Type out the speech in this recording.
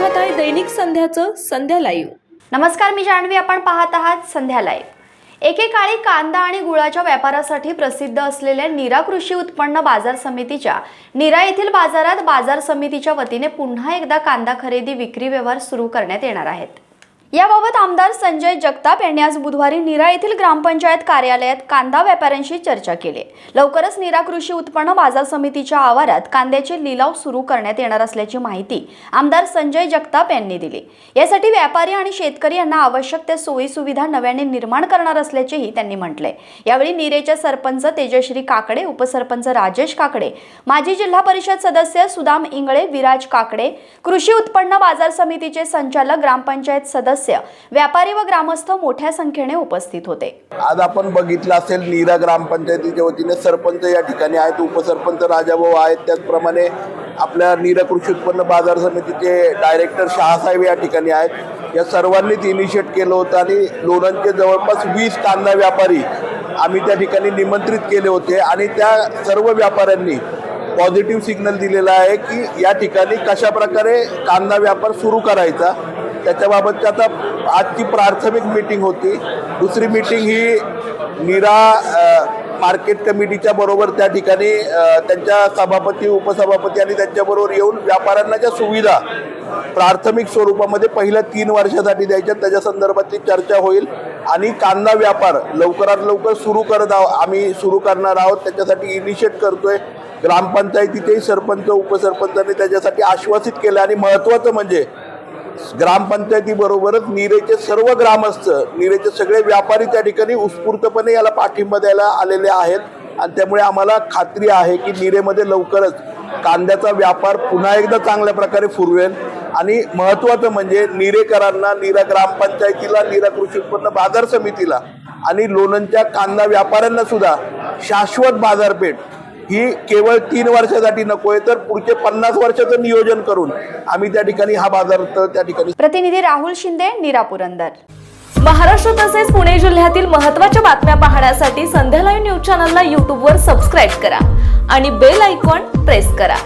दैनिक संध्याचं संध्या live नमस्कार मी जान्हवी. आपण पाहत आहात संध्या लाईव्ह एकेकाळी कांदा आणि गुळाच्या व्यापारासाठी प्रसिद्ध असलेल्या नीरा कृषी उत्पन्न बाजार समितीच्या नीरा येथील बाजारात बाजार समितीच्या वतीने पुन्हा एकदा कांदा खरेदी विक्री व्यवहार सुरू करण्यात येणार आहेत. याबाबत आमदार संजय जगताप यांनी आज बुधवारी निरा येथील ग्रामपंचायत कार्यालयात कांदा व्यापाऱ्यांशी चर्चा केली. लवकरच निरा कृषी उत्पन्न बाजार समितीच्या आवारात कांद्याचे लिलाव सुरू करण्यात येणार असल्याची माहिती आमदार संजय जगताप यांनी दिली. यासाठी व्यापारी आणि शेतकरी यांना आवश्यक त्या सोयी सुविधा नव्याने निर्माण करणार असल्याचेही त्यांनी म्हटले. यावेळी निरेच्या सरपंच तेजश्री काकडे उपसरपंच राजेश काकडे माजी जिल्हा परिषद सदस्य सुदाम इंगळे विराज काकडे कृषी उत्पन्न बाजार समितीचे संचालक ग्रामपंचायत सदस्य व्यापारी व ग्रामस्थ मोठ्या संख्येने उपस्थित होते. आज आपण बघितलं असेल नीरा ग्रामपंचायतीच्या वतीने सरपंच या ठिकाणी आहेत उपसरपंच राजाभाऊ आहेत. त्याचप्रमाणे आपल्या नीरा कृषी उत्पन्न बाजार समितीचे डायरेक्टर शहासाहेब या ठिकाणी आहेत. या सर्वांनीच इनिशिएट केलं होतं आणि लोणंदचे जवळपास वीस कांदा व्यापारी आम्ही त्या ठिकाणी निमंत्रित केले होते आणि त्या सर्व व्यापाऱ्यांनी पॉझिटिव्ह सिग्नल दिलेला आहे की या ठिकाणी कशा प्रकारे कांदा व्यापार सुरू करायचा. त्याच्याबाबतची आता आजची प्राथमिक मीटिंग होती. दुसरी मीटिंग ही निरा मार्केट कमिटीच्या बरोबर त्या ठिकाणी त्यांच्या सभापती उपसभापती आणि त्यांच्याबरोबर येऊन व्यापाऱ्यांना ज्या सुविधा प्राथमिक स्वरूपामध्ये पहिल्या तीन वर्षासाठी द्यायच्या त्याच्या संदर्भातली चर्चा होईल. आणि कांदा व्यापार लवकरात लवकर सुरू करत आहोत आम्ही सुरू करणार आहोत. त्याच्यासाठी इनिशिएट करतोय. ग्रामपंचायतीचेही सरपंच उपसरपंचांनी त्याच्यासाठी आश्वासित केलं. आणि महत्त्वाचं म्हणजे ग्रामपंचायतीबरोबरच निरेचे सर्व ग्रामस्थ निरेचे सगळे व्यापारी त्या ठिकाणी उत्स्फूर्तपणे याला पाठिंबा द्यायला आलेले आहेत. आणि त्यामुळे आम्हाला खात्री आहे की निरेमध्ये लवकरच कांद्याचा व्यापार पुन्हा एकदा चांगल्या प्रकारे फुरवेल आणि महत्त्वाचं म्हणजे निरेकरांना नीरा ग्रामपंचायतीला नीरा कृषी उत्पन्न बाजार समितीला आणि लोणंदच्या कांदा व्यापाऱ्यांना सुद्धा शाश्वत बाजारपेठ ही केवळ तीन वर्षासाठी नकोय तर पुढचे पन्नास वर्षाचं नियोजन करून आम्ही त्या ठिकाणी हा बाजार त- त्या ठिकाणी प्रतिनिधी राहुल शिंदे नीरा पुरंदर. महाराष्ट्र तसेच पुणे जिल्ह्यातील महत्त्वाच्या बातम्या पाहण्यासाठी संध्या लाईव्ह न्यूज चॅनलला यूट्यूबवर सबस्क्राईब करा आणि बेल आयकॉन प्रेस करा.